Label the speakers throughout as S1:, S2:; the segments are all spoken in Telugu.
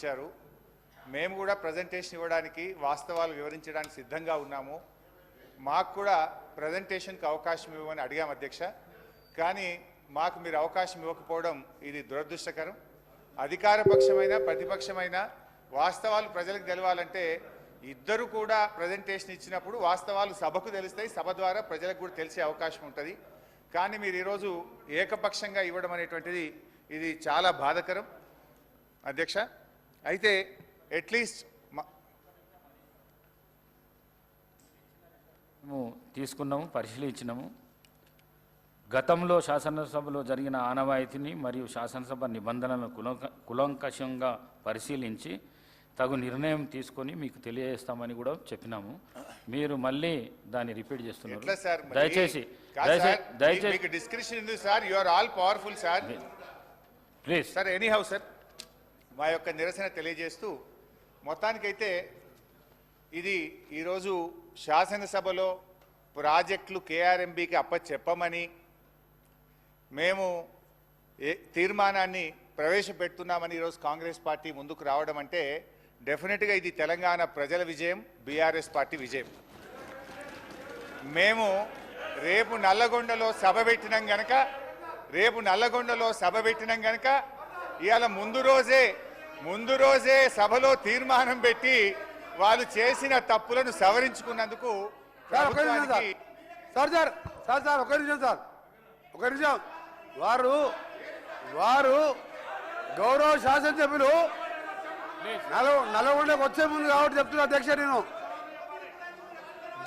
S1: ఇచ్చారు. మేము కూడా ప్రజెంటేషన్ ఇవ్వడానికి వాస్తవాలు వివరించడానికి సిద్ధంగా ఉన్నాము. మాకు కూడా ప్రజెంటేషన్కి అవకాశం ఇవ్వమని అడిగాం అధ్యక్ష. కానీ మాకు మీరు అవకాశం ఇవ్వకపోవడం ఇది దురదృష్టకరం. అధికార పక్షమైన ప్రతిపక్షమైన వాస్తవాలు ప్రజలకు తెలవాలంటే ఇద్దరు కూడా ప్రజెంటేషన్ ఇచ్చినప్పుడు వాస్తవాలు సభకు తెలుస్తాయి సభ ద్వారా ప్రజలకు కూడా తెలిసే అవకాశం ఉంటుంది. కానీ మీరు ఈరోజు ఏకపక్షంగా ఇవ్వడం అనేటువంటిది ఇది చాలా బాధకరం. అధ్యక్ష? అయితే అట్లీస్ట్
S2: మేము తీసుకున్నాము పరిశీలించినాము. గతంలో శాసనసభలో జరిగిన ఆనవాయితీని మరియు శాసనసభ నిబంధనలను కులంక కులంకషంగా పరిశీలించి తగు నిర్ణయం తీసుకొని మీకు తెలియజేస్తామని కూడా చెప్పినాము. మీరు మళ్ళీ దాన్ని రిపీట్ చేస్తున్నారు? దయచేసి దయచేసి దయచేసి
S1: మీకు డిస్క్రిప్షన్ ఉంది sir you are all powerful sir.
S2: Please
S1: sir anyhow sir. మా యొక్క నిరసన తెలియజేస్తూ మొత్తానికైతే ఇది ఈరోజు శాసనసభలో ప్రాజెక్టులు కేఆర్ఎంబికి అప్పచెప్పమని మేము ఏ తీర్మానాన్ని ప్రవేశపెడుతున్నామని ఈరోజు కాంగ్రెస్ పార్టీ ముందుకు రావడం అంటే డెఫినెట్గా ఇది తెలంగాణ ప్రజల విజయం బీఆర్ఎస్ పార్టీ విజయం. మేము రేపు నల్లగొండలో సభ పెట్టినాం గనక రేపు నల్లగొండలో సభ పెట్టినాం గనక ఇవాళ ముందు రోజే ముందు రోజే సభలో తీర్మానం పెట్టి వాళ్ళు చేసిన తప్పులను సవరించుకున్నందుకు
S3: సార్ ఒక నిమిషం sir. Sir sir sir sir ఒక నిమిషం సార్. ఒక నిమిషం. వారు వారు గౌరవ శాసనసభ్యులు నలవ నల్గొండకు వచ్చే ముందు కాబట్టి చెప్తున్నా అధ్యక్ష నేను.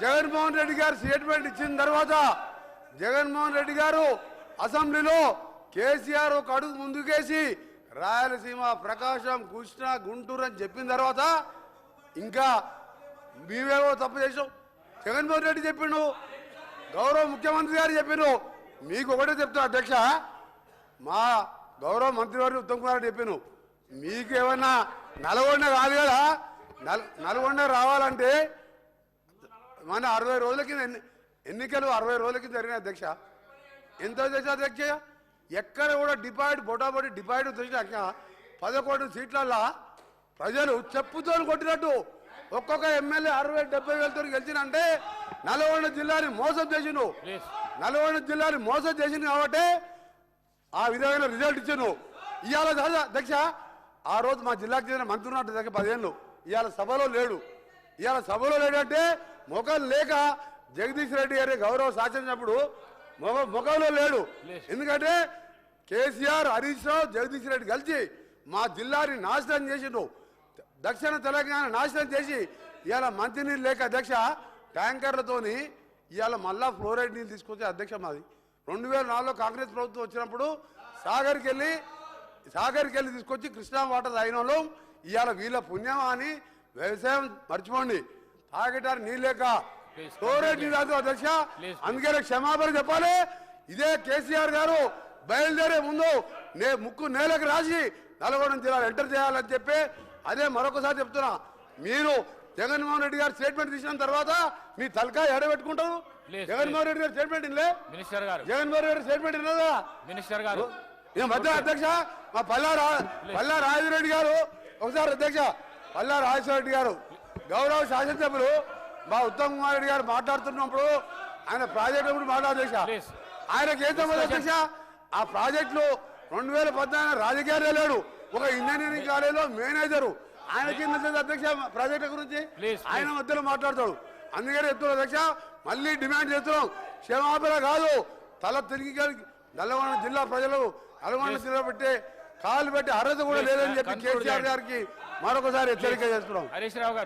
S3: జగన్మోహన్ రెడ్డి గారు స్టేట్మెంట్ ఇచ్చిన తర్వాత జగన్మోహన్ రెడ్డి గారు అసెంబ్లీలో కేసీఆర్ ఒక అడుగు ముందుకేసి రాయలసీమ ప్రకాశం కృష్ణ గుంటూరు అని చెప్పిన తర్వాత ఇంకా మేమేమో తప్పు చేసాం జగన్మోహన్ రెడ్డి చెప్పిండు గౌరవ ముఖ్యమంత్రి గారు చెప్పిండు. మీకు ఒకటే చెప్తున్నా అధ్యక్ష మా గౌరవ మంత్రివర్గ ఉత్తమ్ కుమార్ రెడ్డి చెప్పాను మీకు ఏమన్నా నల్గొండ కాదు కదా? నల్ నల్గొండ రావాలంటే మన అరవై రోజుల కింద ఎన్ని ఎన్నికలు అరవై రోజుల కింద జరిగిన అధ్యక్ష? ఎంత చేసిన అధ్యక్ష? ఎక్కడ కూడా డిపాయిడ్ బొటాబొటి డిపాయిడ్ తెచ్చినాక పదకొండు సీట్లల్లా ప్రజలు చెప్పుతో కొట్టినట్టు. ఒక్కొక్క ఎమ్మెల్యే అరవై డెబ్బై వేలతో గెలిచినంటే నల్గొండ జిల్లాని మోసం చేసిండు. నల్గొండ జిల్లాని మోసం చేసింది కాబట్టి ఆ విధమైన రిజల్ట్ ఇచ్చాను ఇవాళ అధ్యక్ష ఆ రోజు మా జిల్లాకు చెందిన మంత్రి ఉన్నట్టు దగ్గర పదిహేను ఇవాళ సభలో లేడు. ఇవాళ సభలో లేడంటే ముఖం లేక జగదీష్ రెడ్డి గారి గౌరవ శాసనప్పుడు మొగ ముఖంలో లేడు. ఎందుకంటే కేసీఆర్ హరీష్ రావు జగదీష్ రెడ్డి కలిసి మా జిల్లాని నాశనం చేసిండు దక్షిణ తెలంగాణ నాశనం చేసి ఇవాళ మంచినీళ్ళు లేక అధ్యక్ష ట్యాంకర్లతోని ఇవాళ మళ్ళా ఫ్లోరైడ్ నీళ్ళు తీసుకొచ్చే అధ్యక్ష మాది. రెండు వేల నాలుగులో కాంగ్రెస్ ప్రభుత్వం వచ్చినప్పుడు సాగర్కి వెళ్ళి సాగర్కి వెళ్ళి తీసుకొచ్చి కృష్ణా వాటర్ తాగిన వాళ్ళు. ఇవాళ వీళ్ళ పుణ్యమా అని వ్యవసాయం మర్చిపోండి. తాగటానికి నీళ్ళు లేక నీళ్ళు తాగుతాం అధ్యక్ష అందుకనే క్షమాపణ చెప్పాలి. ఇదే కేసీఆర్ గారు బయలుదేరే ముందు నే ముక్కు నేలకు రాసి నల్గొండ జిల్లాలో ఎంటర్ చేయాలని చెప్పి అదే మరొకసారి చెప్తున్నా. మీరు జగన్మోహన్ రెడ్డి గారు స్టేట్మెంట్ తీసిన తర్వాత మీ తలకాయ ఎడబెట్టుకుంటారు. జగన్మోహన్ రెడ్డి గారు స్టేట్మెంట్ ఇల్లే
S2: మినిస్టర్ గారు.
S3: జగన్మోహన్ రెడ్డి స్టేట్మెంట్ ఇన్నదా
S2: మినిస్టర్ గారు.
S3: ఈ మధ్య అధ్యక్ష మా పల్లా పల్లా రాజరెడ్డి గారు. ఒకసారి అధ్యక్ష పల్లా రాజేశ్వర రెడ్డి గారు. గౌరవ శాసనసభ్యులు మా ఉత్తమ్ కుమార్ రెడ్డి గారు మాట్లాడుతున్నప్పుడు ఆయన ప్రాజెక్టు గురించి మాట్లాడేశా. ఆయనకి ఏం సంబంధం అధ్యక్ష ఆ ప్రాజెక్టులో రెండు వేల పద్నాలుగు రాజకీయాలే లేడు. ఒక ఇంజనీరింగ్ కాలేజీలో మేనేజరు. ఆయన కింద చేసే అధ్యక్ష ప్రాజెక్టు గురించి ఆయన మధ్యలో మాట్లాడతాడు. అందుకని చెప్తున్నాం అధ్యక్ష మళ్ళీ డిమాండ్ చేస్తున్నాం. క్షమాపణ కాదు. తల తిరిగి నల్లగొండ జిల్లా ప్రజలు నల్గొండ జిల్లా పెట్టే కాలు పెట్టి అర్హత కూడా లేదని చెప్పి కేసీఆర్. గారికి మరొకసారి హెచ్చరిక చేస్తున్నాం.
S2: హరీష్ రావు గారు.